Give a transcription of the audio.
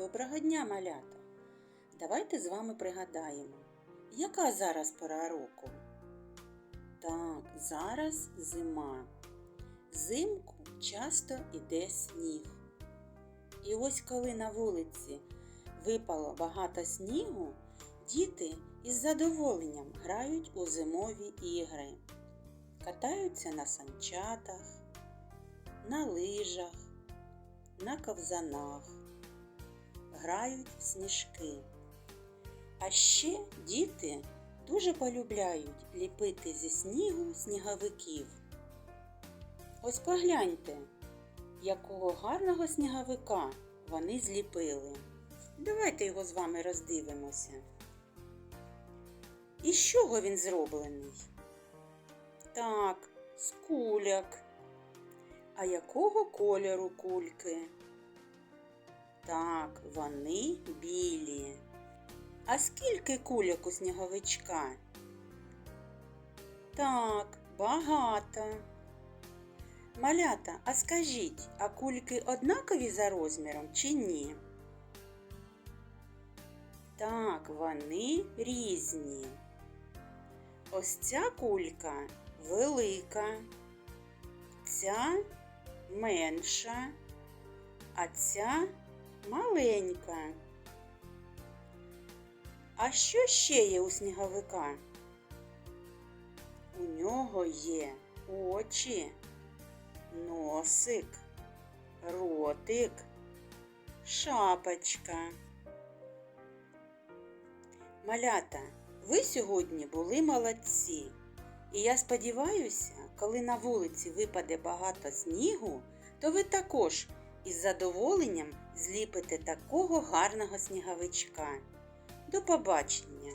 Доброго дня, малята! Давайте з вами пригадаємо, яка зараз пора року? Так, зараз зима. Взимку часто іде сніг. І ось коли на вулиці випало багато снігу, діти із задоволенням грають у зимові ігри, катаються на санчатах, на лижах, на ковзанах, грають в сніжки. А ще діти дуже полюбляють ліпити зі снігу сніговиків. Ось погляньте, якого гарного сніговика вони зліпили. Давайте його з вами роздивимося. Із чого він зроблений? Так, з куляк. А якого кольору кульки? Так, вони білі. А скільки кульок у сніговичка? Так, багато. Малята, а скажіть, а кульки однакові за розміром чи ні? Так, вони різні. Ось ця кулька велика, ця менша, а ця маленька. А що ще є у сніговика? У нього є очі, носик, ротик, шапочка. Малята, ви сьогодні були молодці. І я сподіваюся, коли на вулиці випаде багато снігу, то ви також із задоволенням зліпите такого гарного сніговичка. До побачення!